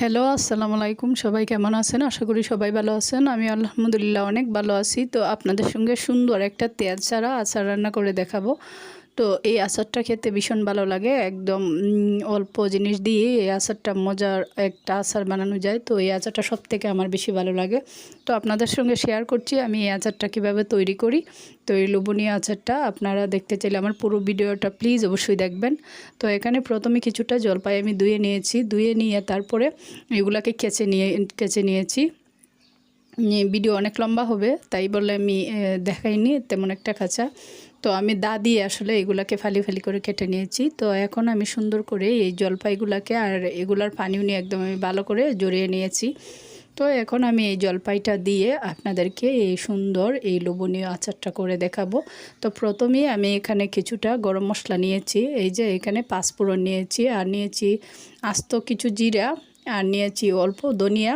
Hello আসসালামু আলাইকুম। সবাই কেমন আছেন? আশা করি সবাই ভালো আছেন। আমি আলহামদুলিল্লাহ অনেক ভালো আছি। তো আপনাদের সঙ্গে সুন্দর একটা তেল ছাড়া আচার রান্না করে দেখাবো। তো এই আচারটা খেতে ভীষণ ভালো লাগে। একদম অল্প জিনিস দিয়ে এই আচারটা মজার একটা আচার বানানো যায়। তো এই আচারটা সব থেকে আমার বেশি ভালো লাগে। তো আপনাদের সঙ্গে শেয়ার করছি আমি এই আচারটা কীভাবে তৈরি করি। তো এই লোবনীয় আচারটা আপনারা দেখতে চাইলে আমার পুরো ভিডিওটা প্লিজ অবশ্যই দেখবেন। তো এখানে প্রথমে কিছুটা জলপাই আমি ধুয়ে নিয়েছি। ধুয়ে নিয়ে তারপরে এগুলাকে কেচে নিয়ে, কেচে নিয়েছি। ভিডিও অনেক লম্বা হবে, তাই বলে আমি দেখাইনি, তেমন একটা খাঁচা। তো আমি দা দিয়ে আসলে এগুলাকে ফালি ফালি করে কেটে নিয়েছি। তো এখন আমি সুন্দর করে এই জলপাইগুলাকে আর এগুলার পানিও নিয়ে একদম আমি ভালো করে জড়িয়ে নিয়েছি। তো এখন আমি এই জলপাইটা দিয়ে আপনাদেরকে এই সুন্দর এই লোভনীয় আচারটা করে দেখাবো। তো প্রথমেই আমি এখানে কিছুটা গরম মশলা নিয়েছি, এই যে এখানে পাঁচফোড়ন নিয়েছি, আর নিয়েছি আস্ত কিছু জিরা, আর নিয়েছি অল্প ধনিয়া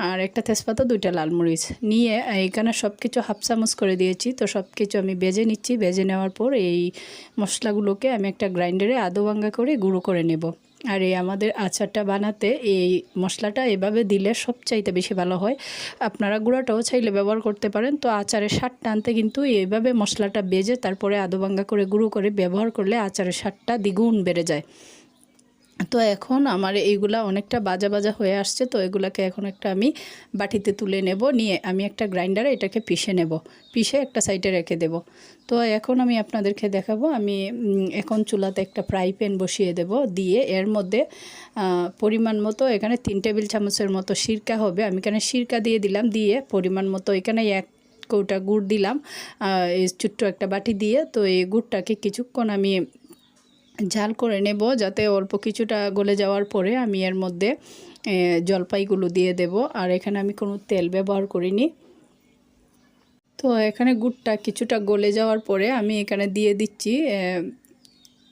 আর একটা তেজপাতা, দুইটা লাল মরিচ নিয়ে এইখানে সব কিছু হাফ চামচ করে দিয়েছি। তো সব কিছু আমি বেজে নিচ্ছি। বেজে নেওয়ার পর এই মশলাগুলোকে আমি একটা গ্রাইন্ডারে আদো ভাঙ্গা করে গুঁড়ো করে নেব। আর এই আমাদের আচারটা বানাতে এই মশলাটা এভাবে দিলে সবচাইতে বেশি ভালো হয়। আপনারা গুঁড়াটাও চাইলে ব্যবহার করতে পারেন। তো আচারের স্বাদটা আনতে কিন্তু এইভাবে মশলাটা বেজে তারপরে আদো ভাঙ্গা করে গুঁড়ো করে ব্যবহার করলে আচারের স্বাদটা দ্বিগুণ বেড়ে যায়। তো এখন আমার এইগুলা অনেকটা বাজা বাজা হয়ে আসছে, তো এগুলাকে এখন একটা আমি বাটিতে তুলে নেব, নিয়ে আমি একটা গ্রাইন্ডারে এটাকে পিষে নেব, পিষে একটা সাইডে রেখে দেব। তো এখন আমি আপনাদেরকে দেখাবো, আমি এখন চুলাতে একটা ফ্রাই প্যান বসিয়ে দেব, দিয়ে এর মধ্যে পরিমাণ মতো এখানে তিন টেবিল চামচের মতো সিরকা হবে, আমি এখানে সিরকা দিয়ে দিলাম, দিয়ে পরিমাণ মতো এখানে এক কৌটা গুড় দিলাম এই ছোট্ট একটা বাটি দিয়ে, তো এই গুড়টাকে কিছুক্ষণ আমি ঝাল করে নেব যাতে অল্প কিছুটা গলে যাওয়ার পরে আমি এর মধ্যে জলপাইগুলো দিয়ে দেব। আর এখানে আমি কোনো তেল ব্যবহার করিনি। তো এখানে গুড়টা কিছুটা গলে যাওয়ার পরে আমি এখানে দিয়ে দিচ্ছি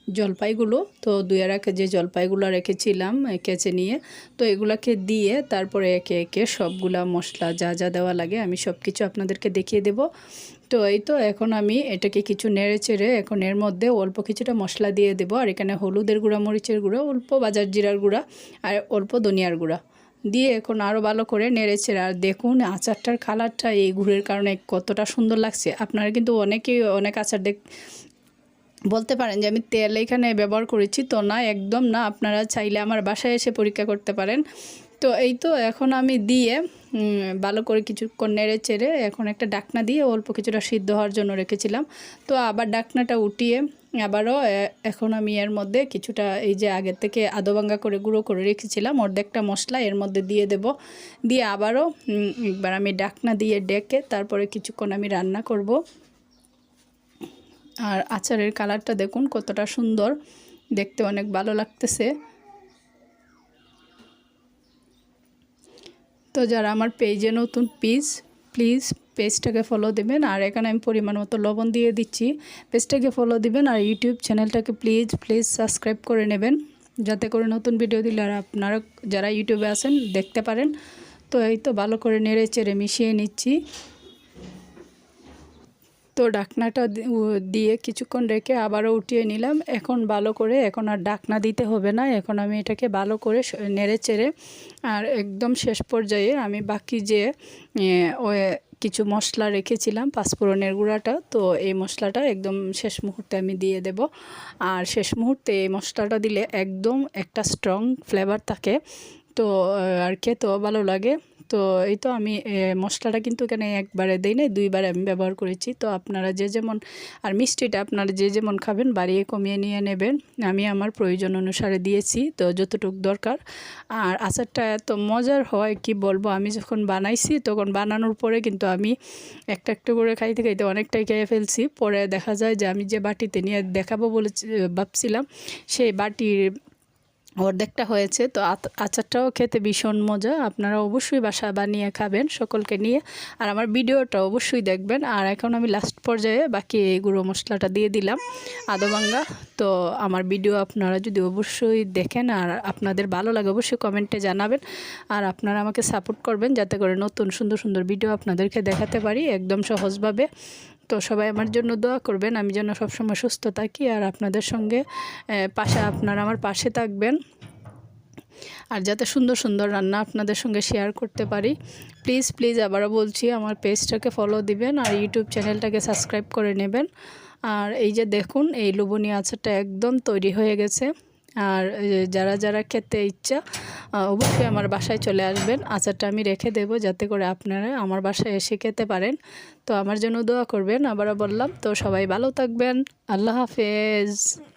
জলপাইগুলো। তো দুই রাখে যে জলপাইগুলো রেখেছিলাম কেচে নিয়ে। তো এগুলাকে দিয়ে তারপরে একে একে সবগুলা মশলা যা যা দেওয়া লাগে আমি সব কিছু আপনাদেরকে দেখিয়ে দেব। তো এই তো এখন আমি এটাকে কিছু নেড়ে চেড়ে এখন এর মধ্যে অল্প কিছুটা মশলা দিয়ে দেব আর এখানে হলুদের গুঁড়া, মরিচের গুঁড়া, অল্প বাজার জিরার গুঁড়া আর অল্প ধনিয়ার গুঁড়া। দিয়ে এখন আরও ভালো করে নেড়েছে আর দেখুন আচারটার কালারটা এই গুড়ের কারণে কতটা সুন্দর লাগছে। আপনারা কিন্তু অনেকেই অনেক আচার দেখ বলতে পারেন যে আমি তেল এখানে ব্যবহার করেছি, তো না, একদম না। আপনারা চাইলে আমার বাসায় এসে পরীক্ষা করতে পারেন। তো এই তো এখন আমি দিয়ে ভালো করে কিছুক্ষণ নেড়ে চেড়ে এখন একটা ডাকনা দিয়ে অল্প কিছুটা সিদ্ধ হওয়ার জন্য রেখেছিলাম। তো আবার ডাকনাটা উঠিয়ে আবারও এখন আমি এর মধ্যে কিছুটা এই যে আগের থেকে আদো ভাঙ্গা করে গুঁড়ো করে রেখেছিলাম, অর্ধেকটা মশলা এর মধ্যে দিয়ে দেব। দিয়ে আবারও একবার আমি ডাকনা দিয়ে ডেকে তারপরে কিছুক্ষণ আমি রান্না করব। আর আচারের কালারটা দেখুন কতটা সুন্দর। দেখতে অনেক ভালো লাগতেছে। তো যারা আমার পেজে নতুন প্লিজ প্লিজ পেজটাকে ফলো দেবেন। আর এখানে আমি পরিমাণ মতো লবণ দিয়ে দিচ্ছি। পেজটাকে ফলো দিবেন আর ইউটিউব চ্যানেলটাকে প্লিজ প্লিজ সাবস্ক্রাইব করে নেবেন। যাতে করে নতুন ভিডিও দিলে আর আপনারা যারা ইউটিউবে আছেন দেখতে পারেন। তো এই তো ভালো করে নেড়ে চেড়ে মিশিয়ে নিচ্ছি। তো ডাকনাটা দিয়ে কিছুক্ষণ রেখে আবারও উঠিয়ে নিলাম। এখন ভালো করে, এখন আর ডাকনা দিতে হবে না। এখন আমি এটাকে ভালো করে নেড়ে চেড়ে আর একদম শেষ পর্যায়ে আমি বাকি যে কিছু মশলা রেখেছিলাম, পাঁচফোড়নের গুঁড়াটা, তো এই মশলাটা একদম শেষ মুহূর্তে আমি দিয়ে দেব। আর শেষ মুহূর্তে এই মশলাটা দিলে একদম একটা স্ট্রং ফ্লেভার থাকে। তো আর খেতেও ভালো লাগে। তো এই তো আমি মশলাটা কিন্তু এখানে একবারে দিই নাই, দুইবার আমি ব্যবহার করেছি। তো আপনারা যে যেমন, আর মিষ্টিটা আপনারা যে যেমন খাবেন, বাড়িয়ে কমিয়ে নিয়ে নেবেন। আমি আমার প্রয়োজন অনুসারে দিয়েছি, তো যতটুকু দরকার। আর আচারটা এত মজার হয়, কি বলব? আমি যখন বানাইছি, তখন বানানোর পরে কিন্তু আমি একটা একটা করে খাইতে খাইতে অনেকটাই খেয়ে ফেলছি। পরে দেখা যায় যে আমি যে বাটিতে নিয়ে দেখাবো বলে ভাবছিলাম, সেই বাটির অর্ধেকটা হয়েছে। তো আচারটাও খেতে ভীষণ মজা। আপনারা অবশ্যই বাসা বানিয়ে খাবেন, সকলকে নিয়ে। আর আমার ভিডিওটা অবশ্যই দেখবেন। আর এখন আমি লাস্ট পর্যায়ে বাকি এই গুঁড়ো মশলাটা দিয়ে দিলাম, আদো ভাঙ্গা তো আমার ভিডিও আপনারা যদি অবশ্যই দেখেন আর আপনাদের ভালো লাগে, অবশ্যই কমেন্টে জানাবেন। আর আপনারা আমাকে সাপোর্ট করবেন, যাতে করে নতুন সুন্দর সুন্দর ভিডিও আপনাদেরকে দেখাতে পারি, একদম সহজভাবে। তো সবাই আমার জন্য দোয়া করবেন, আমি যেন সবসময় সুস্থ থাকি আর আপনাদের সঙ্গে পাশে আপনারা আমার পাশে থাকবেন। আর যাতে সুন্দর সুন্দর রান্না আপনাদের সঙ্গে শেয়ার করতে পারি প্লিজ প্লিজ আবারও বলছি আমার পেজটাকে ফলো দিবেন আর ইউটিউব চ্যানেলটাকে সাবস্ক্রাইব করে নেবেন। আর এই যে দেখুন, এই লুবনি আচারটা একদম তৈরি হয়ে গেছে। আর যারা যারা খেতে ইচ্ছা অবশ্যই আমার বাসায় চলে আসবেন। আচারটা আমি রেখে দেব যাতে করে আপনারা আমার বাসায় এসে খেতে পারেন। তো আমার জন্য দোয়া করবেন। আবারও বললাম, তো সবাই ভালো থাকবেন। আল্লাহ হাফেজ।